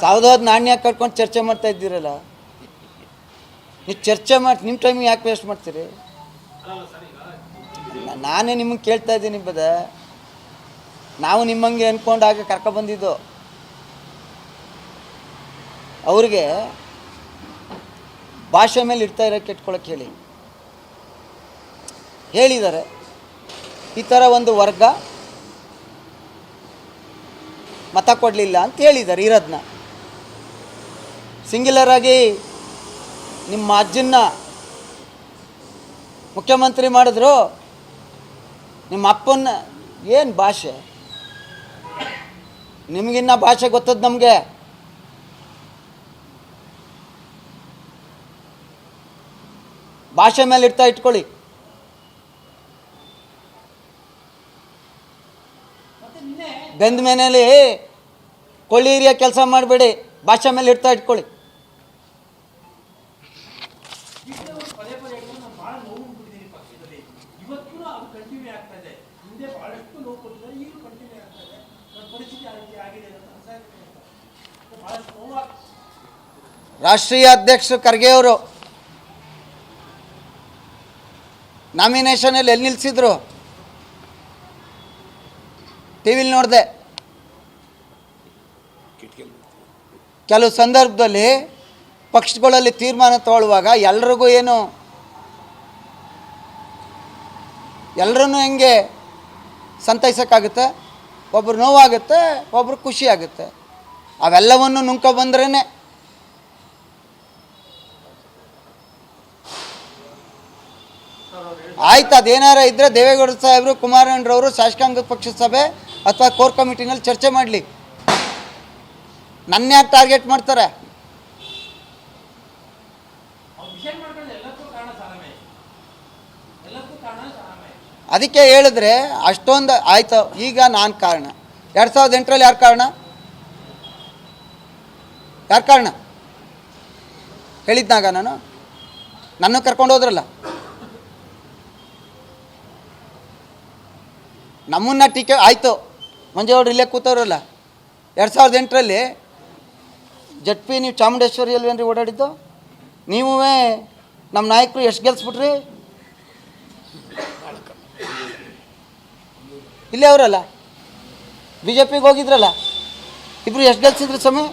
ಸಾವಿರದ ನಾಣ್ಯ ಕಟ್ಕೊಂಡು ಚರ್ಚೆ ಮಾಡ್ತಾ ಇದ್ದೀರಲ್ಲ? ನೀವು ಚರ್ಚೆ ಮಾಡಿ, ನಿಮ್ಮ ಟೈಮಿಗೆ ಯಾಕೆ ವೇಸ್ಟ್ ಮಾಡ್ತೀರಿ? ನಾನೇ ನಿಮಗೆ ಕೇಳ್ತಾ ಇದ್ದೀನಿ ಬದ. ನಾವು ನಿಮ್ಮಂಗೆ ಅಂದ್ಕೊಂಡಾಗ ಕರ್ಕೊಬಂದಿದ್ದು ಅವ್ರಿಗೆ ಭಾಷೆ ಮೇಲೆ ಇರ್ತಾ ಇರೋ ಕೆಟ್ಕೊಳಕ್ಕೆ ಹೇಳಿ. ಹೇಳಿದ್ದಾರೆ. ಈ ಥರ ಒಂದು ವರ್ಗ ಮತ ಕೊಡಲಿಲ್ಲ ಅಂತ ಹೇಳಿದ್ದಾರೆ ಇರೋದನ್ನ ಸಿಂಗ್ಯುಲರ್ ಆಗಿ ನಿಮ್ಮ ಅಜ್ಜನ್ನ ಮುಖ್ಯಮಂತ್ರಿ ಮಾಡಿದ್ರು, ನಿಮ್ಮ ಅಪ್ಪನ ಏನು ಭಾಷೆ? ನಿಮಗಿನ್ನ ಭಾಷೆ ಗೊತ್ತದ ನಮಗೆ? ಭಾಷೆ ಮೇಲೆ ಇಡ್ತಾ ಇಟ್ಕೊಳ್ಳಿ. ಬೆಂದ ಮನೇಲಿ ಕೊಳ್ಳಿ ಹಿರಿಯ ಕೆಲಸ ಮಾಡಬೇಡಿ ಭಾಷೆ ಮೇಲೆ ಇಡ್ತಾ ಇಟ್ಕೊಳ್ಳಿ. ರಾಷ್ಟ್ರೀಯ ಅಧ್ಯಕ್ಷರು ಖರ್ಗೆ ಅವರು ನಾಮಿನೇಷನಲ್ಲಿ ಎಲ್ಲಿ ನಿಲ್ಲಿಸಿದ್ರು ಟಿ ವಿಲಿ ನೋಡಿದೆ. ಕೆಲವು ಸಂದರ್ಭದಲ್ಲಿ ಪಕ್ಷಗಳಲ್ಲಿ ತೀರ್ಮಾನ ತಗೊಳ್ಳುವಾಗ ಎಲ್ರಿಗೂ ಏನು ಎಲ್ಲರನ್ನೂ ಹೆಂಗೆ ಸಂತೈಸೋಕ್ಕಾಗುತ್ತೆ? ಒಬ್ರು ನೋವಾಗುತ್ತೆ, ಒಬ್ರು ಖುಷಿ ಆಗುತ್ತೆ ಅವೆಲ್ಲವನ್ನು ನುಂಕೊ ಬಂದ್ರೇ ಆಯ್ತು, ಅದೇನಾರ ಇದ್ರೆ ದೇವೇಗೌಡ ಸಾಹೇಬರು ಕುಮಾರಣ್ಣರವರು ಶಾಸಕಾಂಗ ಪಕ್ಷದ ಸಭೆ ಅಥವಾ ಕೋರ್ ಕಮಿಟಿನಲ್ಲಿ ಚರ್ಚೆ ಮಾಡಲಿ. ನನ್ನ ಯಾಕೆ ಟಾರ್ಗೆಟ್ ಮಾಡ್ತಾರೆ? ಅವ್ರು ಅದಕ್ಕೆ ಹೇಳಿದ್ರೆ ಅಷ್ಟೊಂದು ಆಯ್ತು. ಈಗ ನಾನು ಕಾರಣ. ಎರಡು ಸಾವಿರದ ಎಂಟರಲ್ಲಿ ಯಾರು ಕಾರಣ? ಯಾರು ಕಾರಣ? ಹೇಳಿದ್ನಾಗ ನಾನು? ನನ್ನ ಕರ್ಕೊಂಡು ಹೋದ್ರಲ್ಲ. ನಮ್ಮನ್ನ ಟೀಕೆ ಆಯಿತು. ಮಂಜೇಗೌಡರು ಇಲ್ಲೇ ಕೂತವ್ರಲ್ಲ. ಎರಡು ಸಾವಿರದ ಎಂಟರಲ್ಲಿ ಜಡ್ ನೀವು ಚಾಮುಂಡೇಶ್ವರಿಯಲ್ಲಿ ರೀ ಓಡಾಡಿದ್ದು? ನೀವೇ ನಮ್ಮ ನಾಯಕರು ಎಷ್ಟು ಗೆಲ್ಸ್ಬಿಟ್ರಿ? ಇಲ್ಲೇ ಅವರಲ್ಲ? ಬಿ ಜೆ ಪಿಗೆ ಹೋಗಿದ್ರಲ್ಲ? ಇಬ್ಬರು ಎಷ್ಟು ಗೆಲ್ಸಿದ್ರು ಸ್ವಾಮಿ?